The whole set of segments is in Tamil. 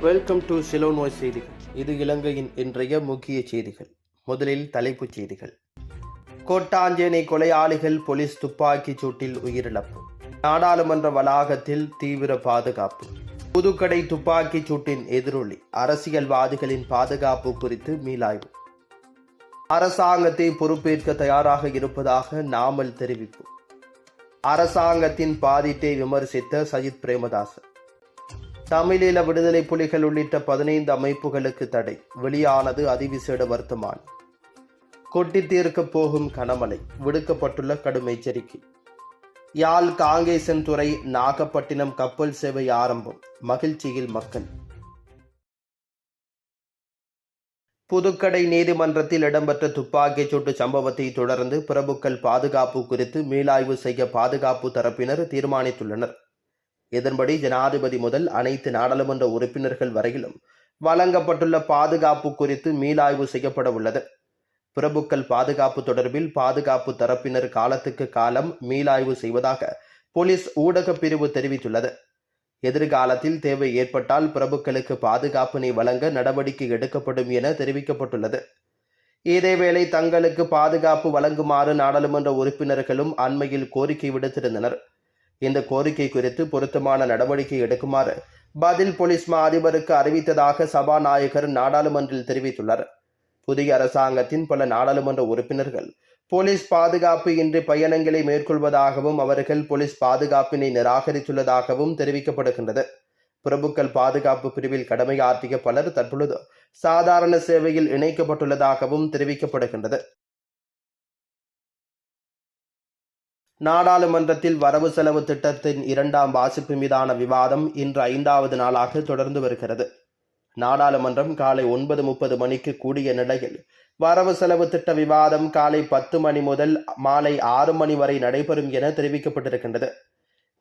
வெல்கம் டு சிலோனோய் செய்திகள். இது இலங்கையின் இன்றைய முக்கிய செய்திகள். முதலில் தலைப்புச் செய்திகள். கோட்டாஞ்சேனை கொலையாளிகள் போலீஸ் துப்பாக்கிச் சூட்டில் உயிரிழப்பு. நாடாளுமன்ற வளாகத்தில் தீவிர பாதுகாப்பு. புதுக்கடை துப்பாக்கிச் சூட்டின் எதிரொலி. அரசியல்வாதிகளின் பாதுகாப்பு குறித்து மீளாய்வு. அரசாங்கத்தை பொறுப்பேற்க தயாராக இருப்பதாக நாமல் தெரிவிப்பு. அரசாங்கத்தின் பாதிப்பை விமர்சித்த சஜித் பிரேமதாசன். தமிழீழ விடுதலை புலிகள் உள்ளிட்ட பதினைந்து அமைப்புகளுக்கு தடை. வெளியானது அதிவிசேட வர்த்தமான். கொட்டி தீர்க்கப் போகும் கனமழை. விடுக்கப்பட்டுள்ள கடும் எச்சரிக்கை. யாழ் காங்கேசன் துறை நாகப்பட்டினம் கப்பல் சேவை ஆரம்பம். மகிழ்ச்சியில் மக்கள். புதுக்கடை நீதிமன்றத்தில் இடம்பெற்ற துப்பாக்கிச் சூட்டு சம்பவத்தை தொடர்ந்து பிரபுக்கள் பாதுகாப்பு குறித்து மீளாய்வு செய்ய பாதுகாப்பு தரப்பினர் தீர்மானித்துள்ளனர். இதன்படி ஜனாதிபதி முதல் அனைத்து நாடாளுமன்ற உறுப்பினர்கள் வரையிலும் வழங்கப்பட்டுள்ள பாதுகாப்பு குறித்து மீளாய்வு செய்யப்பட உள்ளது. பிரபுக்கள் பாதுகாப்பு தொடர்பில் பாதுகாப்பு தரப்பினர் காலத்துக்கு காலம் மீளாய்வு செய்வதாக போலீஸ் ஊடக பிரிவு தெரிவித்துள்ளது. எதிர்காலத்தில் தேவை ஏற்பட்டால் பிரபுக்களுக்கு பாதுகாப்பினை வழங்க நடவடிக்கை எடுக்கப்படும் என தெரிவிக்கப்பட்டுள்ளது. இதேவேளை தங்களுக்கு பாதுகாப்பு வழங்குமாறு நாடாளுமன்ற உறுப்பினர்களும் அண்மையில் கோரிக்கை விடுத்திருந்தனர். இந்த கோரிக்கை குறித்து பொருத்தமான நடவடிக்கை எடுக்குமாறு பதில் போலீஸ் மா அதிபருக்கு அறிவித்ததாக சபாநாயகர் நாடாளுமன்றில் தெரிவித்துள்ளார். புதிய அரசாங்கத்தின் பல நாடாளுமன்ற உறுப்பினர்கள் போலீஸ் பாதுகாப்பு இன்றி பயணங்களை மேற்கொள்வதாகவும் அவர்கள் போலீஸ் பாதுகாப்பினை நிராகரித்துள்ளதாகவும் தெரிவிக்கப்படுகின்றது. பிரபுக்கள் பாதுகாப்பு பிரிவில் கடமையாற்றிய பலர் தற்பொழுது சாதாரண சேவையில் இணைக்கப்பட்டுள்ளதாகவும் தெரிவிக்கப்படுகின்றது. நாடாளுமன்றத்தில் வரவு செலவு திட்டத்தின் இரண்டாம் வாசிப்பு மீதான விவாதம் இன்று ஐந்தாவது நாளாக தொடர்ந்து வருகிறது. நாடாளுமன்றம் காலை ஒன்பது முப்பது மணிக்கு கூடிய நிலையில் வரவு செலவு திட்ட விவாதம் காலை பத்து மணி முதல் மாலை ஆறு மணி வரை நடைபெறும் என தெரிவிக்கப்பட்டிருக்கின்றது.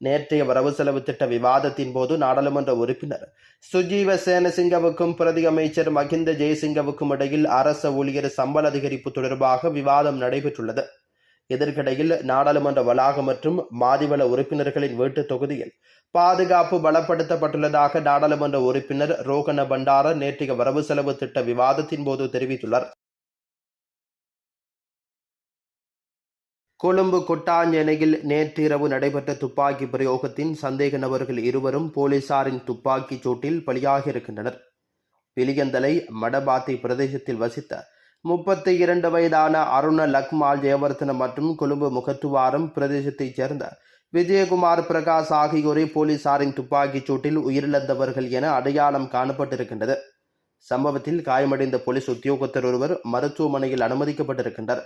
நேற்றைய வரவு செலவு திட்ட விவாதத்தின் போது நாடாளுமன்ற உறுப்பினர் சுஜீவ சேனசிங்கவுக்கும் பிரதி அமைச்சர் மகிந்த ஜெயசிங்கவுக்கும் இடையில் அரச ஊழியர் சம்பள அதிகரிப்பு தொடர்பாக விவாதம் நடைபெற்றுள்ளது. இதற்கிடையில் நாடாளுமன்ற வளாகம் மற்றும் மாதிவள உறுப்பினர்களின் வீட்டு தொகுதியில் பாதுகாப்பு பலப்படுத்தப்பட்டுள்ளதாக நாடாளுமன்ற உறுப்பினர் ரோகண பண்டார நேற்றைய வரவு செலவு திட்ட விவாதத்தின் போது தெரிவித்துள்ளார். கொழும்பு கொட்டாஞ்சேனையில் நேற்றிரவு நடைபெற்ற துப்பாக்கி பிரயோகத்தின் சந்தேக நபர்கள் இருவரும் போலீசாரின் துப்பாக்கிச் சூட்டில் பலியாகியிருக்கின்றனர் பிலியந்தலை மடபாத்தை பிரதேசத்தில் வசித்த முப்பத்தி இரண்டு வயதான அருண லக்மால் ஜெயவர்த்தன மற்றும் கொழும்பு முகத்துவாரம் பிரதேசத்தைச் சேர்ந்த விஜயகுமார் பிரகாஷ் ஆகியோரை போலீசாரின் துப்பாக்கிச் சூட்டில் உயிரிழந்தவர்கள் என அடையாளம் காணப்பட்டிருக்கின்றது. சம்பவத்தில் காயமடைந்த போலீஸ் உத்தியோகத்தர் ஒருவர் மருத்துவமனையில் அனுமதிக்கப்பட்டிருக்கின்றார்.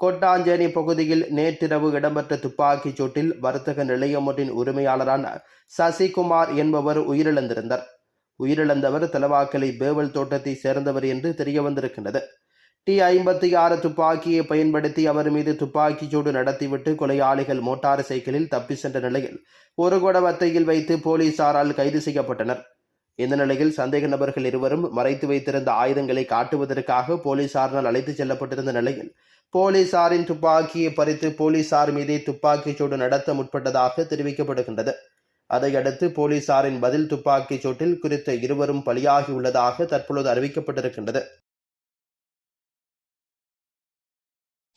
கொட்டாஞ்சேரி பகுதியில் நேற்றிரவு இடம்பெற்ற துப்பாக்கிச் சூட்டில் வர்த்தக நிலையம் ஒன்றின் உரிமையாளரான சசிகுமார் என்பவர் உயிரிழந்திருந்தார். உயிரிழந்தவர் தலவாக்கலை பேவல் தோட்டத்தை சேர்ந்தவர் என்று தெரிய வந்திருக்கின்றது டி ஐம்பத்தி ஆறு துப்பாக்கியை பயன்படுத்தி அவர் மீது துப்பாக்கிச் சூடு நடத்திவிட்டு கொலையாளிகள் மோட்டார் சைக்கிளில் தப்பி சென்ற நிலையில் ஒரு குடவத்தையில் வைத்து போலீசாரால் கைது செய்யப்பட்டனர். இந்த நிலையில் சந்தேக நபர்கள் இருவரும் மறைத்து வைத்திருந்த ஆயுதங்களை காட்டுவதற்காக போலீசாரினால் அழைத்துச் செல்லப்பட்டிருந்த நிலையில் போலீசாரின் துப்பாக்கியை பறித்து போலீசார் மீதே துப்பாக்கிச் சூடு நடத்த முற்பட்டதாக தெரிவிக்கப்படுகின்றது. அதையடுத்து போலீசாரின் பதில் துப்பாக்கிச் சூட்டில் குறித்த இருவரும் பலியாகியுள்ளதாக தற்பொழுது அறிவிக்கப்பட்டிருக்கின்றது.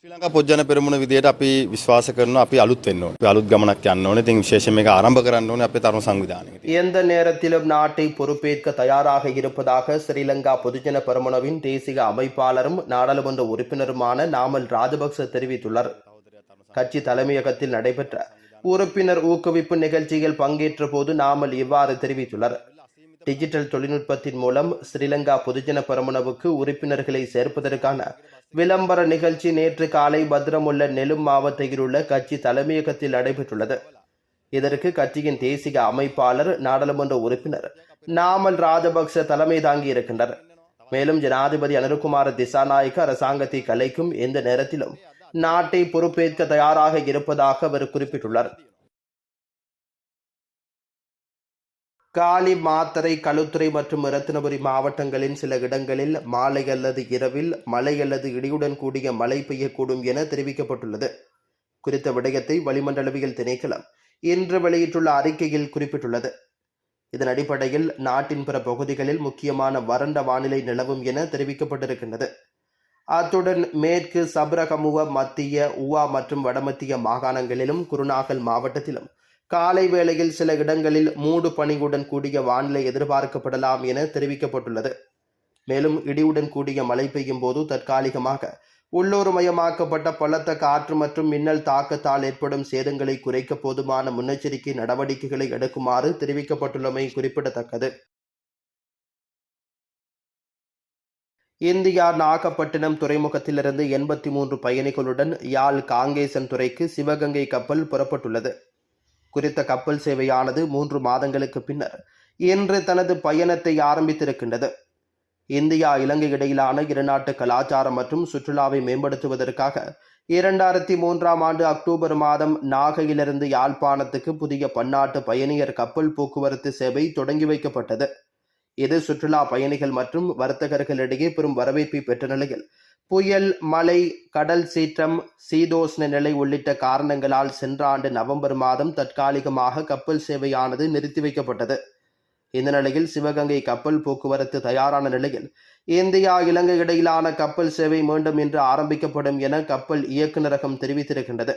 ශ්‍රී ලංකා පොජ්ජන පෙරමුණ විදියට අපි විශ්වාස කරනවා අපි අලුත් වෙන්න ඕනේ. අපි අලුත් ගමනක් යන්න ඕනේ. ඉතින් විශේෂයෙන් මේක ආරම්භ කරන්න ඕනේ අපේ තරුණ සංවිධානයේ. எந்த நேரத்திலும் நாட்டை பொறுப்பேற்க தயாராக இருப்பதாக ஸ்ரீலங்கா பொதுஜன பெரமுனவின் தேசிய அமைப்பாளரும் நாடாளுமன்ற உறுப்பினருமான நாமல் ராஜபக்ச தெரிவித்துள்ளார் கட்சி தலைமையகத்தில் நடைபெற்ற உறுப்பினர் ஊக்குவிப்பு நிகழ்ச்சியில் பங்கேற்ற போது நாமல் இவ்வாறு தெரிவித்துள்ளார் டிஜிட்டல் தொழில்நுட்பத்தின் மூலம் ஸ்ரீலங்கா பொதுஜன பெரமுனவுக்கு உறுப்பினர்களை சேர்ப்பதற்கான விளம்பர நிகழ்ச்சி நேற்று காலை பத்திரமுள்ள நெலும் மாவட்டத்தில் உள்ள கட்சி தலைமையகத்தில் நடைபெற்றுள்ளது. இதற்கு கட்சியின் தேசிய அமைப்பாளர் நாடாளுமன்ற உறுப்பினர் நாமல் ராஜபக்ச தலைமை தாங்கி இருக்கின்றனர். மேலும் ஜனாதிபதி அனுருகுமார திசாநாயக்க அரசாங்கத்தை கலைக்கும் எந்த நேரத்திலும் நாட்டை பொறுப்பேற்க தயாராக இருப்பதாக அவர் குறிப்பிட்டுள்ளார். காலி மாத்தரை களுத்துறை மற்றும் ரத்தினபுரி மாவட்டங்களின் சில இடங்களில் மாலை அல்லது இரவில் மழை அல்லது இடியுடன் கூடிய மழை பெய்யக்கூடும் என தெரிவிக்கப்பட்டுள்ளது. குறித்த விடயத்தை வளிமண்டலவியல் திணைக்களம் இன்று வெளியிட்டுள்ள அறிக்கையில் குறிப்பிட்டுள்ளது. இதன் அடிப்படையில் நாட்டின் பிற பகுதிகளில் முக்கியமான வறண்ட வானிலை நிலவும் என தெரிவிக்கப்பட்டிருக்கின்றது. அத்துடன் மேற்கு சப்ரகமுவ மத்திய உவா மற்றும் வடமத்திய மாகாணங்களிலும் குருநாகல் மாவட்டத்திலும் காலை வேளையில் சில இடங்களில் மூடு பனியுடன் கூடிய வானிலை எதிர்பார்க்கப்படலாம் என தெரிவிக்கப்பட்டுள்ளது. மேலும் இடியுடன் கூடிய மழை பெய்யும் போது தற்காலிகமாக உள்ளூர் மயமாக்கப்பட்ட பலத்த காற்று மற்றும் மின்னல் தாக்கத்தால் ஏற்படும் சேதங்களை குறைக்க போதுமான முன்னெச்சரிக்கை நடவடிக்கைகளை எடுக்குமாறு தெரிவிக்கப்பட்டுள்ளமை குறிப்பிடத்தக்கது. இந்தியா நாகப்பட்டினம் துறைமுகத்திலிருந்து எண்பத்தி மூன்று பயணிகளுடன் யாழ் காங்கேசன் துறைக்கு சிவகங்கை கப்பல் புறப்பட்டுள்ளது. குறித்த கப்பல் சேவையானது மூன்று மாதங்களுக்கு பின்னர் இன்று தனது பயணத்தை ஆரம்பித்திருக்கின்றது. இந்தியா இலங்கை இடையிலான இருநாட்டு கலாச்சாரம் மற்றும் சுற்றுலாவை மேம்படுத்துவதற்காக இரண்டாயிரத்தி மூன்றாம் ஆண்டு அக்டோபர் மாதம் நாகையிலிருந்து யாழ்ப்பாணத்துக்கு புதிய பன்னாட்டு பயணியர் கப்பல் போக்குவரத்து சேவை தொடங்கி வைக்கப்பட்டது. இது சுற்றுலா பயணிகள் மற்றும் வர்த்தகர்களிடையே பெரும் வரவேற்பை பெற்ற நிலையில் புயல் மழை கடல் சீற்றம் சீதோஷ்ண நிலை உள்ளிட்ட காரணங்களால் சென்ற ஆண்டு நவம்பர் மாதம் தற்காலிகமாக கப்பல் சேவையானது நிறுத்தி வைக்கப்பட்டது. இந்த நிலையில் சிவகங்கை கப்பல் போக்குவரத்து தயாரான நிலையில் இந்தியா இலங்கை இடையிலான கப்பல் சேவை மீண்டும் இன்று ஆரம்பிக்கப்படும் என கப்பல் இயக்குநரகம் தெரிவித்திருக்கின்றது.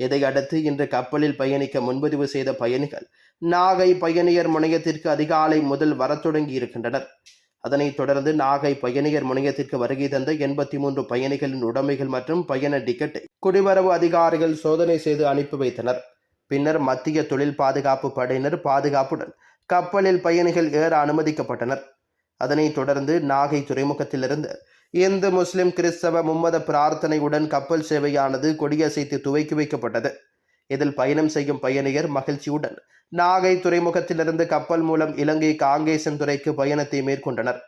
இதையடுத்து இன்று கப்பலில் பயணிக்க முன்பதிவு செய்த பயணிகள் நாகை பயணியர் முனையத்திற்கு அதிகாலை முதல் வரத் தொடங்கி இருக்கின்றனர் அதனைத் தொடர்ந்து நாகை பயணியர் முனையத்திற்கு வருகை தந்த எண்பத்தி மூன்று பயணிகளின் உடைமைகள் மற்றும் பயண டிக்கெட்டை குடிவரவு அதிகாரிகள் சோதனை செய்து அனுப்பி வைத்தனர். பின்னர் மத்திய தொழில் பாதுகாப்பு படையினர் பாதுகாப்புடன் கப்பலில் பயணிகள் ஏற அனுமதிக்கப்பட்டனர். அதனைத் தொடர்ந்து நாகை துறைமுகத்திலிருந்து இந்து முஸ்லிம் கிறிஸ்தவ மும்மத பிரார்த்தனையுடன் கப்பல் சேவையானது கொடியசைத்து துவக்கி வைக்கப்பட்டது. இதில் பயணம் செய்யும் பயணியர் மகிழ்ச்சியுடன் நாகை துறைமுகத்திலிருந்து கப்பல் மூலம் இலங்கை காங்கேசன் துறைக்கு பயணத்தை மேற்கொண்டனர்.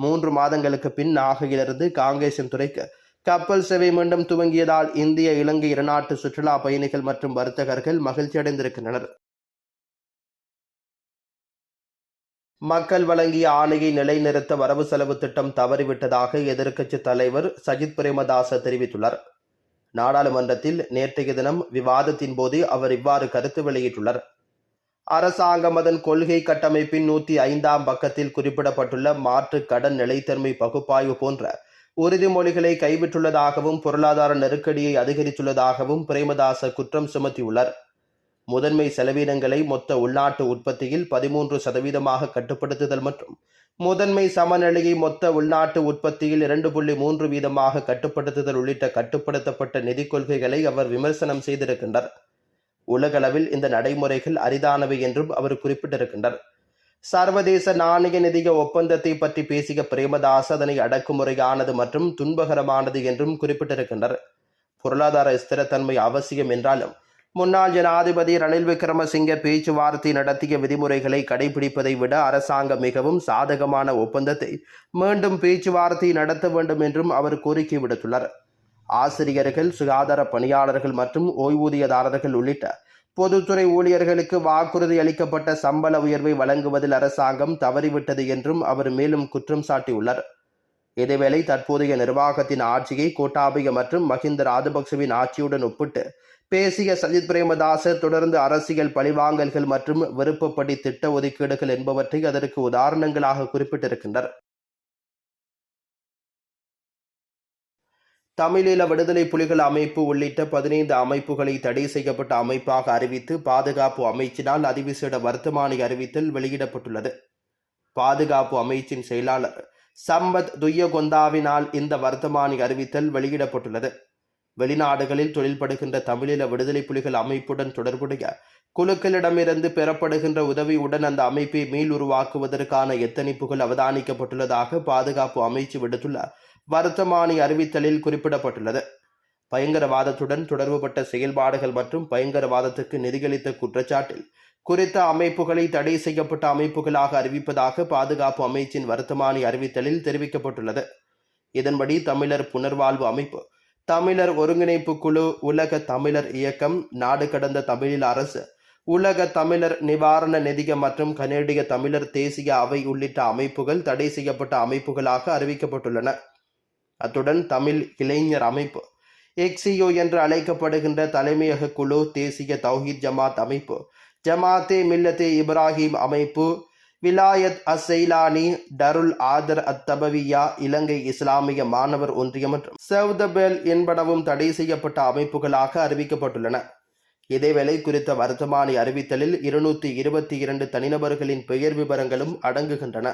மூன்று மாதங்களுக்கு பின் நாகையிலிருந்து காங்கேசன் துறைக்கு கப்பல் சேவை மீண்டும் துவங்கியதால் இந்திய இலங்கை இருநாட்டு சுற்றுலா பயணிகள் மற்றும் வர்த்தகர்கள் மகிழ்ச்சியடைந்திருக்கின்றனர் மக்கள் வழங்கிய ஆணையை நிலைநிறுத்த வரவு செலவு திட்டம் தவறிவிட்டதாக எதிர்க்கட்சித் தலைவர் சஜித் பிரேமதாச தெரிவித்துள்ளார். நாடாளுமன்றத்தில் நேற்றைய தினம் விவாதத்தின் போது அவர் இவ்வாறு கருத்து வெளியிட்டுள்ளார். அரசாங்கம் அதன் கொள்கை கட்டமைப்பின் நூற்றி ஐந்தாம் பக்கத்தில் குறிப்பிடப்பட்டுள்ள மாற்று கடன் நிலைத்தன்மை பகுப்பாய்வு போன்ற உறுதிமொழிகளை கைவிட்டுள்ளதாகவும் பொருளாதார நெருக்கடியை அதிகரித்துள்ளதாகவும் பிரேமதாச குற்றம் சுமத்தியுள்ளார். முதன்மை செலவினங்களை மொத்த உள்நாட்டு உற்பத்தியில் பதிமூன்று சதவீதமாக கட்டுப்படுத்துதல் மற்றும் முதன்மை சமநிலையை மொத்த உள்நாட்டு உற்பத்தியில் இரண்டு புள்ளி மூன்று வீதமாக கட்டுப்படுத்துதல் உள்ளிட்ட கட்டுப்படுத்தப்பட்ட நிதிக் கொள்கைகளை அவர் விமர்சனம் செய்திருக்கின்றார். உலகளவில் இந்த நடைமுறைகள் அரிதானவை என்றும் அவர் குறிப்பிட்டிருக்கின்றார். சர்வதேச நாணய நிதிய ஒப்பந்தத்தை பற்றி பேசிய பிரேமதாஸ் அதனை அடக்குமுறையானது மற்றும் துன்பகரமானது என்றும் குறிப்பிட்டிருக்கின்றார். பொருளாதார ஸ்திரத்தன்மை அவசியம் என்றாலும் முன்னாள் ஜனாதிபதி ரணில் விக்ரமசிங்க பேச்சுவார்த்தை நடத்திய விதிமுறைகளை கடைபிடிப்பதை விட அரசாங்கம் மிகவும் சாதகமான ஒப்பந்தத்தை மீண்டும் பேச்சுவார்த்தை நடத்த வேண்டும் என்றும் அவர் கோரிக்கை விடுத்துள்ளார். ஆசிரியர்கள் சுகாதார பணியாளர்கள் மற்றும் ஓய்வூதியதாரர்கள் உள்ளிட்ட பொதுத்துறை ஊழியர்களுக்கு வாக்குறுதி அளிக்கப்பட்ட சம்பள உயர்வை வழங்குவதில் அரசாங்கம் தவறிவிட்டது என்றும் அவர் மேலும் குற்றம் சாட்டியுள்ளார். இதேவேளை தற்போதைய நிர்வாகத்தின் ஆட்சியை கோட்டாபய மற்றும் மஹிந்த ராஜபக்சவின் ஆட்சியுடன் ஒப்பிட்டு பேசிய சஜித் பிரேமதாச தொடர்ந்து அரசியல் பழிவாங்கல்கள் மற்றும் விருப்பப்படி திட்ட ஒதுக்கீடுகள் என்பவற்றை அதற்கு உதாரணங்களாக குறிப்பிட்டிருக்கின்றனர். தமிழீழ விடுதலை புலிகள் அமைப்பு உள்ளிட்ட பதினைந்து அமைப்புகளை தடை செய்யப்பட்ட அமைப்பாக அறிவித்து பாதுகாப்பு அமைச்சினால் அதிவிசேட வர்த்தமானி அறிவித்தல் வெளியிடப்பட்டுள்ளது. பாதுகாப்பு அமைச்சின் செயலாளர் சம்பத் துய்யகொந்தாவினால் இந்த வர்த்தமானி அறிவித்தல் வெளியிடப்பட்டுள்ளது. வெளிநாடுகளில் தொழில்படுகின்ற தமிழீழ விடுதலை புலிகள் அமைப்புடன் தொடர்புடைய குழுக்களிடமிருந்து பெறப்படுகின்ற உதவியுடன் அந்த அமைப்பை மீள் உருவாக்குவதற்கான எத்தனிப்புகள் அவதானிக்கப்பட்டுள்ளதாக பாதுகாப்பு அமைச்சு விடுத்துள்ள வர்த்தமானி அறிவித்தலில் குறிப்பிடப்பட்டுள்ளது. பயங்கரவாதத்துடன் தொடர்புபட்ட செயல்பாடுகள் மற்றும் பயங்கரவாதத்துக்கு நிதியளித்த குற்றச்சாட்டில் குறித்த அமைப்புகளை தடை செய்யப்பட்ட அமைப்புகளாக அறிவிப்பதாக பாதுகாப்பு அமைச்சின் வர்த்தமானி அறிவித்தலில் தெரிவிக்கப்பட்டுள்ளது. இதன்படி தமிழர் புனர்வாழ்வு அமைப்பு தமிழர் ஒருங்கிணைப்பு குழு உலக தமிழர் இயக்கம் நாடு கடந்த தமிழில் அரசு உலக தமிழர் நிவாரண நிதியம் மற்றும் கனேடிய தமிழர் தேசிய அவை உள்ளிட்ட அமைப்புகள் தடை செய்யப்பட்ட அமைப்புகளாக அறிவிக்கப்பட்டுள்ளன. அத்துடன் தமிழ் இளைஞர் அமைப்பு எக்ஸியோ என்று அழைக்கப்படுகின்ற தலைமையக குழு தேசிய தௌஹீத் ஜமாத் அமைப்பு ஜமாத்தே மில்லத்தே இப்ராஹிம் அமைப்பு விலாயத் அசைலானி டருல் ஆதர் அத்தபவியா இலங்கை இஸ்லாமிய மாணவர் ஒன்றியம் மற்றும் சவுதபெல் என்பனவும் தடை செய்யப்பட்ட அமைப்புகளாக அறிவிக்கப்பட்டுள்ளன. இதேவேளை குறித்த வர்த்தமானி அறிவித்தலில் இருநூற்றி இருபத்தி இரண்டு தனிநபர்களின் பெயர் விவரங்களும் அடங்குகின்றன.